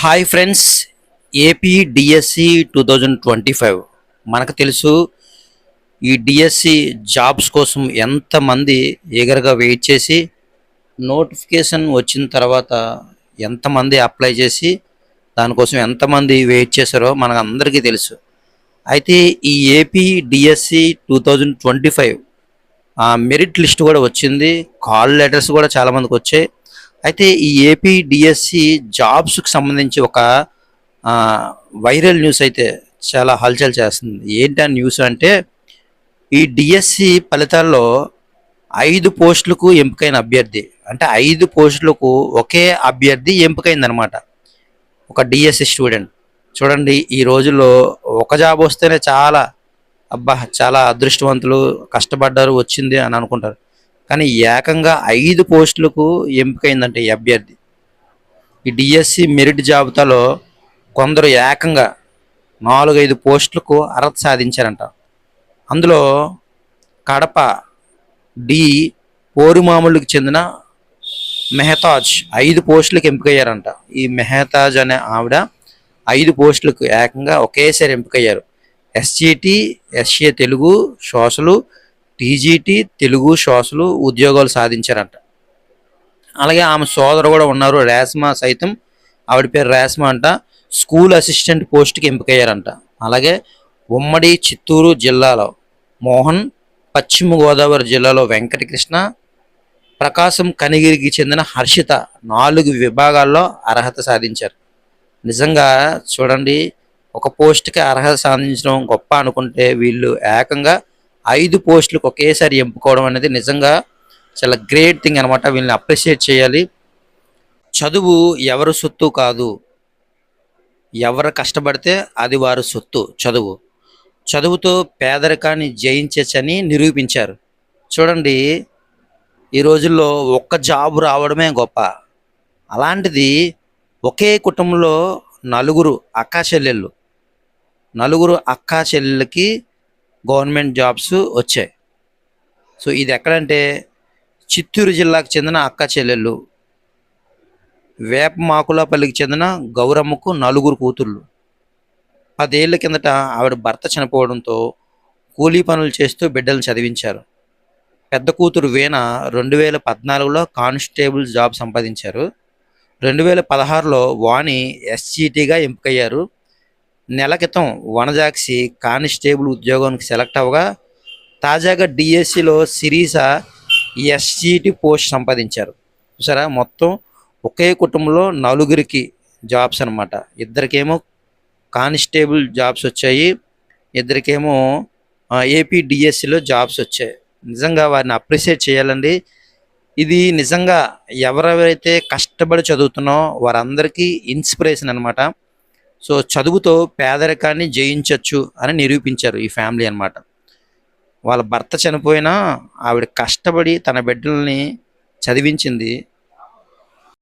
Hi friends AP DSC two thousand twenty five మనకు తెలుసు ఈ డిఎస్సి జాబ్స్ కోసం ఎంతమంది ఈగర్గా వెయిట్ చేసి నోటిఫికేషన్ వచ్చిన తర్వాత ఎంతమంది అప్లై చేసి దానికోసం ఎంతమంది వెయిట్ చేశారో మనకు అందరికీ తెలుసు. అయితే ఈ AP DSC two thousand twenty five merit list కూడా వచ్చింది. కాల్ లెటర్స్ కూడా చాలా మందికి వచ్చాయి. అయితే ఈ ఏపీ డిఎస్సి జాబ్స్కి సంబంధించి ఒక వైరల్ న్యూస్ అయితే చాలా హల్చల్ చేస్తుంది. ఏంటి ఆ న్యూస్ అంటే ఈ డిఎస్సి ఫలితాల్లో ఐదు పోస్టులకు ఎంపికైన అభ్యర్థి అంటే ఐదు పోస్టులకు ఒకే అభ్యర్థి ఎంపికైందనమాట. ఒక డిఎస్సి స్టూడెంట్ చూడండి ఈ రోజుల్లో ఒక జాబ్ వస్తేనే చాలా అబ్బా చాలా అదృష్టవంతులు కష్టపడ్డారు వచ్చింది అని అనుకుంటారు. కానీ ఏకంగా ఐదు పోస్టులకు ఎంపికైందంటే ఈ అభ్యర్థి. ఈ డిఎస్సి మెరిట్ జాబితాలో కొందరు ఏకంగా నాలుగైదు పోస్టులకు అర్హత సాధించారంట. అందులో కడప డి పోరుమాములకు చెందిన మెహతాజ్ ఐదు పోస్టులకు ఎంపికయ్యారంట. ఈ మెహతాజ్ అనే ఆవిడ ఐదు పోస్టులకు ఏకంగా ఒకేసారి ఎంపికయ్యారు. SGT SA Telugu social TGT Telugu social ఉద్యోగాలు సాధించారంట. అలాగే ఆమె సోదరు కూడా ఉన్నారు రేస్మా సైతం. ఆవిడ పేరు రేస్మా అంట. స్కూల్ అసిస్టెంట్ పోస్ట్కి ఎంపికయ్యారంట. అలాగే ఉమ్మడి చిత్తూరు జిల్లాలో మోహన్ పశ్చిమ గోదావరి జిల్లాలో వెంకటకృష్ణ ప్రకాశం కనిగిరికి చెందిన హర్షిత నాలుగు విభాగాల్లో అర్హత సాధించారు. నిజంగా చూడండి ఒక పోస్ట్కి అర్హత సాధించడం గొప్ప అనుకుంటే వీళ్ళు ఏకంగా ఐదు పోస్టులకు ఒకేసారి ఎంపుకోవడం అనేది నిజంగా చాలా గ్రేట్ థింగ్ అనమాట వీళ్ళని అప్రిషియేట్ చేయాలి. చదువు ఎవరు సొత్తు కాదు. ఎవరు కష్టపడితే అది వారు సొత్తు చదువు. చదువుతో పేదరికాన్ని జయించచ్చని నిరూపించారు. చూడండి ఈ రోజుల్లో ఒక్క జాబ్ రావడమే గొప్ప. అలాంటిది ఒకే కుటుంబంలో నలుగురు అక్కా చెల్లెళ్ళు. నలుగురు అక్కా చెల్లెళ్ళకి గవర్నమెంట్ జాబ్స్ వచ్చాయి. సో ఇది ఎక్కడంటే చిత్తూరు జిల్లాకు చెందిన అక్క చెల్లెళ్ళు వేపమాకులపల్లికి చెందిన గౌరమ్మకు నలుగురు కూతుళ్ళు పదేళ్ళ కిందట ఆవిడ భర్త చనిపోవడంతో కూలీ పనులు చేస్తూ బిడ్డలను చదివించారు. పెద్ద కూతురు వీణ రెండు వేల పద్నాలుగులో కానిస్టేబుల్ జాబ్ సంపాదించారు. రెండు వేల పదహారులో వాణి ఎస్జీటీగా ఎంపికయ్యారు. నెల క్రితం వనజాక్షి కానిస్టేబుల్ ఉద్యోగానికి సెలెక్ట్ అవ్వగా తాజాగా డిఎస్సిలో సిరీస ఎస్జీటీ పోస్ట్ సంపాదించారు. చూసారా? మొత్తం ఒకే కుటుంబంలో నలుగురికి జాబ్స్ అనమాట ఇద్దరికేమో కానిస్టేబుల్ జాబ్స్ వచ్చాయి. ఇద్దరికేమో ఏపీ డిఎస్సిలో జాబ్స్ వచ్చాయి. నిజంగా వారిని అప్రిషియేట్ చేయాలండి. ఇది నిజంగా ఎవరెవరైతే కష్టపడి చదువుతున్నో వారందరికీ ఇన్స్పిరేషన్ అనమాట సో చదువుతో పేదరికాన్ని జయించవచ్చు అని నిరూపించారు ఈ ఫ్యామిలీ అన్నమాట. వాళ్ళ భర్త చనిపోయినా ఆవిడ కష్టపడి తన బిడ్డల్ని చదివించింది